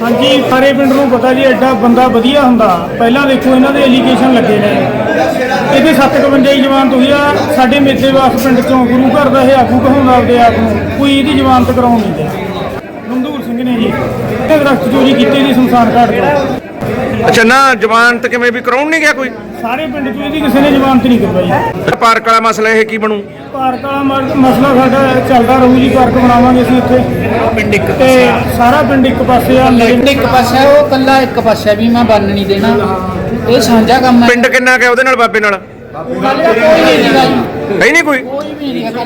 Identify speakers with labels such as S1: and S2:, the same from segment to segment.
S1: ਹਾਂਜੀ ਸਾਰੇ ਪਿੰਡ ਨੂੰ ਪਤਾ ਜੀ ਐਡਾ ਬੰਦਾ ਵਧੀਆ ਹੁੰਦਾ। ਪਹਿਲਾਂ ਦੇਖੋ ਇਹਨਾਂ ਦੇ ਐਲੀਗੇਸ਼ਨ ਲੱਗੇ ਨੇ। ਇਹਦੇ 751 ਹੀ ਜ਼ਮਾਨਤ ਹੋਈ ਆ ਸਾਡੇ ਮੇਦੇਵਾਸ ਪਿੰਡ ਚੋਂ ਗੁਰੂ ਘਰ ਦਾ ਇਹ ਆਗੂ ਕਹਾਉਂਦਾ ਆਪਦੇ ਆਪ ਨੂੰ ਕੋਈ ਇਹਦੀ ਜ਼ਮਾਨਤ ਕਰਾਉਣ ਨਹੀਂ ਦਿਆ। ਗੰਦੂਰ ਸਿੰਘ ਨੇ ਜੀ ਤੇ ਦਰਖਤ ਚੋਰੀ ਕੀਤੀ ਦੀ ਸ਼ਮਸ਼ਾਨ ਘਾਟ ਤੋਂ।
S2: ਅੱਛਾ ਨਾ ਜ਼ਮਾਨਤ ਕਿਵੇਂ ਵੀ ਕਰਾਉਣ ਨਹੀਂ ਗਿਆ ਕੋਈ?
S1: ਸਾਰੇ ਪਿੰਡ ਚੋਂ ਇਹਦੀ ਕਿਸੇ ਨੇ ਜ਼ਮਾਨਤ ਨਹੀਂ ਕਰਵਾਈ।
S2: ਪਾਰਕ ਵਾਲਾ ਮਸਲਾ ਇਹ ਕੀ ਬਣੂ?
S1: ਪਾਰਕ ਵਾਲਾ ਮਸਲਾ ਸਾਡਾ ਚੱਲਦਾ ਰਹੂ ਜੀ ਪਾਰਕ ਬਣਾਵਾਂਗੇ ਅਸੀਂ ਇੱਥੇ।
S3: ਪਿੰਡ ਇੱਕ
S1: ਤੇ ਸਾਰਾ ਪਿੰਡ ਇੱਕ ਪਾਸੇ ਆ
S3: ਪਿੰਡ ਇੱਕ ਪਾਸੇ ਹੈ, ਉਹ ਕੱਲਾ ਇੱਕ ਪਾਸੇ ਵੀ ਮੈਂ ਬੰਨ ਨਹੀਂ ਦੇਣਾ। ਇਹ ਸਾਂਝਾ ਕੰਮ ਹੈ
S2: ਪਿੰਡ ਕਿੰਨਾ ਕੁ ਉਹਦੇ ਨਾਲ ਬਾਬੇ ਨਾਲ?
S3: ਗੱਲ ਕੋਈ ਨਹੀਂ ਹੈਗਾ। ਜੀ
S2: ਹੈ ਨਹੀਂ ਕੋਈ?
S3: ਕੋਈ ਵੀ ਨਹੀਂ ਹੈਗਾ।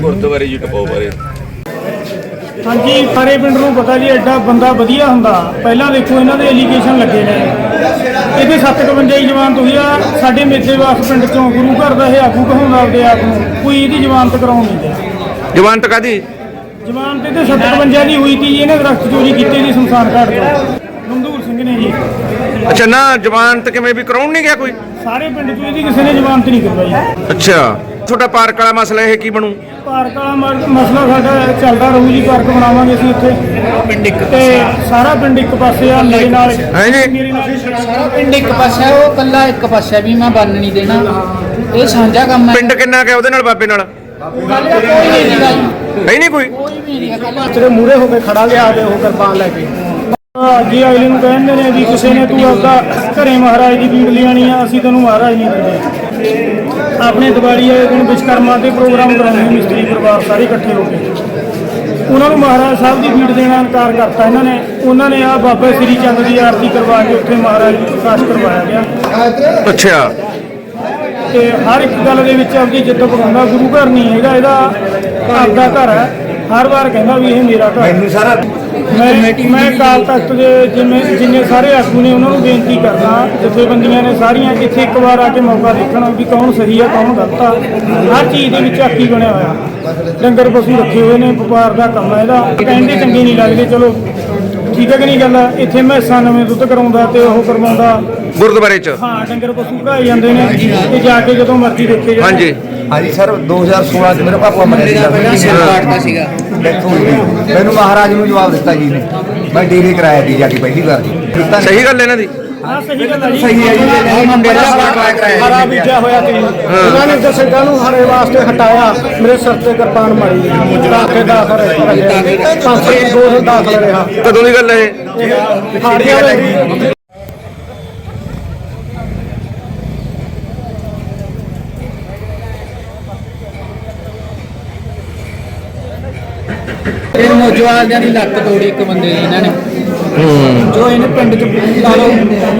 S4: ਗੁਰਦੁਆਰੇ ਜੀ ਟਪੋ ਬਾਰੇ।
S1: ਹਾਂਜੀ ਸਾਰੇ ਪਿੰਡ ਨੂੰ ਪਤਾ ਜੀ ਐਡਾ ਬੰਦਾ ਵਧੀਆ ਹੁੰਦਾ। ਪਹਿਲਾਂ ਦੇਖੋ ਇਹਨਾਂ ਦੇ ਐਲੀਗੇਸ਼ਨ ਲੱਗੇ ਨੇ। ਇਹਦੇ 751 ਹੀ ਜ਼ਮਾਨਤ ਹੋਈ ਆ ਸਾਡੇ ਮੇਦੇਵਾਸ ਪਿੰਡ ਚੋਂ ਗੁਰੂ ਘਰ ਦਾ ਇਹ ਆਗੂ ਕਹਾਉਂਦਾ ਆਪਦੇ ਆਪ ਨੂੰ ਕੋਈ ਇਹਦੀ ਜ਼ਮਾਨਤ ਕਰਾਉਣ ਨਹੀਂ ਦਿਆ।
S2: ਜ਼ਮਾਨਤ ਕਾਦੀ
S1: ਜ਼ਮਾਨਤ ਇਹਦੇ 751 ਦੀ ਹੋਈ ਤੀ ਜੀ, ਇਹਨੇ ਦਰਖਤ ਚੋਰੀ ਕੀਤੀ ਦੀ ਸ਼ਮਸ਼ਾਨ ਘਾਟ ਤੋਂ। ਗੰਦੂਰ ਸਿੰਘ ਨੇ ਜੀ।
S2: ਅੱਛਾ ਨਾ ਜ਼ਮਾਨਤ ਕਿਵੇਂ ਵੀ ਕਰਾਉਣ ਨਹੀਂ ਗਿਆ ਕੋਈ?
S1: ਸਾਰੇ ਪਿੰਡ ਚੋਂ ਇਹਦੀ ਕਿਸੇ ਨੇ ਜ਼ਮਾਨਤ ਨਹੀਂ ਕਰਵਾਈ।
S2: ਅੱਛਾ ਤੁਹਾਡਾ ਪਾਰਕ ਵਾਲਾ ਮਸਲਾ ਇਹ ਕੀ ਬਣੂ?
S1: ਪਾਰਕ ਵਾਲਾ ਮਸਲਾ ਸਾਡਾ ਚੱਲਦਾ ਰਹੂ ਜੀ ਪਾਰਕ ਬਣਾਵਾਂਗੇ ਅਸੀਂ ਇੱਥੇ
S3: ਪਿੰਡ ਇੱਕ
S1: ਤੇ ਸਾਰਾ ਪਿੰਡ ਇੱਕ ਪਾਸੇ ਆ ਮੇਰੇ ਨਾਲ
S2: ਹੈ ਜੀ?
S1: ਮੇਰੀ ਨਾਲ
S3: ਸਾਰਾ ਪਿੰਡ ਇੱਕ ਪਾਸੇ ਹੈ, ਉਹ ਕੱਲਾ ਇੱਕ ਪਾਸੇ ਵੀ ਮੈਂ ਬੰਨ ਨਹੀਂ ਦੇਣਾ। ਇਹ ਸਾਂਝਾ ਕੰਮ ਹੈ।
S2: ਪਿੰਡ ਕਿੰਨਾ ਕੁ ਉਹਦੇ ਨਾਲ ਬਾਬੇ ਨਾਲ?
S3: ਤਾਂ ਕੋਈ ਨਹੀਂ
S2: ਹੈ ਨਹੀਂ ਕੋਈ।
S3: ਕੋਈ ਵੀ ਨਹੀਂ ਹੈਗਾ।
S1: ਤੇਰੇ ਮੂਰੇ ਹੋ ਕੇ ਖੜਾ ਲਿਆ ਤੇ ਉਹ ਕਿਰਪਾਨ ਲੈ ਕੇ। ਜੀ ਅਗਲੇ ਨੂੰ ਕਹਿੰਦੇ ਨੇ ਵੀ ਕਿਸੇ ਨੇ ਤੂੰ ਆਪਦਾ ਘਰੇ ਮਹਾਰਾਜ ਦੀ ਬੀੜ ਲਿਆਣੀ ਆ ਅਸੀਂ ਤੈਨੂੰ ਮਹਾਰਾਜ ਨਹੀਂ ਦਿੰਦੇ। ਆਪਣੇ ਦੀਵਾਲੀ ਵਾਲੇ ਦਿਨ ਵਿਸ਼ਕਰਮਾ ਦੇ ਪ੍ਰੋਗਰਾਮ ਕਰਾਉਂਦੇ ਨੇ ਮਿਸਤਰੀ ਪਰਿਵਾਰ ਸਾਰੇ ਇਕੱਠੇ ਹੋ ਕੇ। ਉਹਨਾਂ ਨੂੰ ਮਹਾਰਾਜ ਸਾਹਿਬ ਦੀ ਬੀੜ ਦੇਣਾ ਇਨਕਾਰ ਕਰਤਾ ਇਹਨਾਂ ਨੇ। ਉਹਨਾਂ ਨੇ ਆ ਬਾਬਾ ਸ੍ਰੀ ਚੰਦ ਦੀ ਆਰਤੀ ਕਰਵਾ ਕੇ ਉੱਥੇ ਮਹਾਰਾਜ ਨੂੰ ਪ੍ਰਕਾਸ਼ ਕਰਵਾਇਆ ਗਿਆ।
S2: ਅੱਛਾ।
S1: ਤੇ ਹਰ ਇੱਕ ਗੱਲ ਦੇ ਵਿੱਚ ਆਪਦੀ ਜਿੱਦ ਪਕਾਉਂਦਾ ਗੁਰੂ ਘਰ ਨਹੀਂ ਹੈਗਾ ਇਹਦਾ ਆਪਦਾ ਘਰ ਹੈ। ਹਰ ਵਾਰ ਕਹਿੰਦਾ ਵੀ ਇਹ ਮੇਰਾ ਘਰ ਮੈਨੂੰ ਸਾਰਾ ਮੈਂ ਮੈਂ ਕਾਲ ਤਖਤ ਦੇ ਜਿੰਨੇ ਜਿੰਨੇ ਸਾਰੇ ਆਗੂ ਨੇ ਉਹਨਾਂ ਨੂੰ ਬੇਨਤੀ ਕਰਦਾ ਜਥੇਬੰਦੀਆਂ ਨੇ ਸਾਰੀਆਂ ਇੱਥੇ ਇੱਕ ਵਾਰ ਆ ਕੇ ਮੌਕਾ ਦੇਖਣ ਵੀ ਕੌਣ ਸਹੀ ਆ ਕੌਣ ਗਲਤ ਆ ਹਰ ਚੀਜ਼ ਦੇ ਵਿੱਚ ਆਕੀ ਬਣਿਆ ਹੋਇਆ। ਡੰਗਰ ਪਸ਼ੂ ਰੱਖੇ ਹੋਏ ਨੇ ਵਪਾਰ ਦਾ ਕੰਮ ਹੈ ਇਹਦਾ। ਕਹਿੰਦੇ ਚੰਗੇ ਨਹੀਂ ਲੱਗਦੇ ਚਲੋ ਠੀਕ ਹੈ ਕਿ ਨਹੀਂ ਗੱਲ? ਇਹ ਮੈਸਾਂ ਨਵੇਂ ਦੁੱਧ ਕਰਾਉਂਦਾ ਤੇ ਉਹ ਕਰਵਾਉਂਦਾ।
S2: ਗੁਰਦੁਆਰੇ ਚ?
S1: ਹਾਂ ਡੰਗਰ ਪਸ਼ੂ ਘਾਏ ਜਾਂਦੇ ਨੇ ਤੇ ਜਾ ਕੇ ਜਦੋਂ ਮਰਜ਼ੀ ਦੇਖੇ
S2: ਹਾਂਜੀ।
S5: ਹਾਂਜੀ ਸਰ 2016 ਚ ਮੇਰਾ ਪਾਪਾ ਮਰਿਆ ਸੀਗਾ।
S3: ਪਹਿਲਾਂ ਸਿਰ ਕਾਟਦਾ ਸੀਗਾ।
S5: ਡੈਥ ਹੋ ਗਈ ਮੈਨੂੰ ਮਹਾਰਾਜ ਨੂੰ ਜਵਾਬ ਦਿੱਤਾ ਜੀ ਨੇ ਮੈਂ ਡੇਰੇ ਕਰਾਇਆ ਦੀ ਜਾ ਕੇ ਪਹਿਲੀ ਵਾਰ ਜੀ। ਦਿੱਤਾ।
S2: ਸਹੀ ਗੱਲ ਇਹਨਾਂ ਦੀ?
S1: ਹਾਂ ਸਹੀ ਗੱਲ ਹੈ ਜੀ।
S5: ਸਹੀ ਹੈ ਜੀ। ਇਹ ਮੁੰਡੇ ਦਾ ਕਰਾਇਆ ਕਰਾਇਆ
S1: ਹਰਾ ਬੀਜਿਆ ਹੋਇਆ ਤੇ ਉਹਨਾਂ ਨੇ ਦਰਸ਼ਕਾਂ ਨੂੰ ਹਰੇ ਵਾਸਤੇ ਹਟਾਇਆ ਮੇਰੇ ਸਿਰ ਤੇ ਕਿਰਪਾਨ ਮਾਰੀ। ਦਾਖੇ ਦਾਖਲ ਰਿਹਾ ਪੰਜ ਸੌ ਦੋ ਸੌ ਦਾਖਲ ਰਿਹਾ।
S2: ਕਦੋਂ ਦੀ ਗੱਲ ਹੈ ਇਹ?
S1: ਹਾੜੀਆਂ
S3: ਇਹ ਮੋਜਵਾਲਿਆਂ ਦੀ ਲੱਤ ਤੋੜੀ ਇੱਕ ਬੰਦੇ ਦੀ ਇਹਨਾਂ ਨੇ। ਜੋ ਇਹਨੇ ਪਿੰਡ ਚ ਲਾ ਲਓ,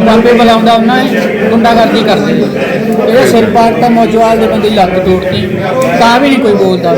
S3: ਬਾਬੇ ਬੁਲਾਉਂਦਾ ਉਹਨਾਂ ਨੇ, ਗੁੰਡਾਗਰਦੀ ਕਰਦੇ ਇਹਦਾ ਸਿਰ ਪਾੜ ਤਾਂ ਮੌਜਵਾਲ ਦੇ ਬੰਦੇ ਦੀ ਲੱਤ ਤੋੜਤੀ। ਤਾਂ ਵੀ ਨਹੀਂ ਕੋਈ ਬੋਲਦਾ।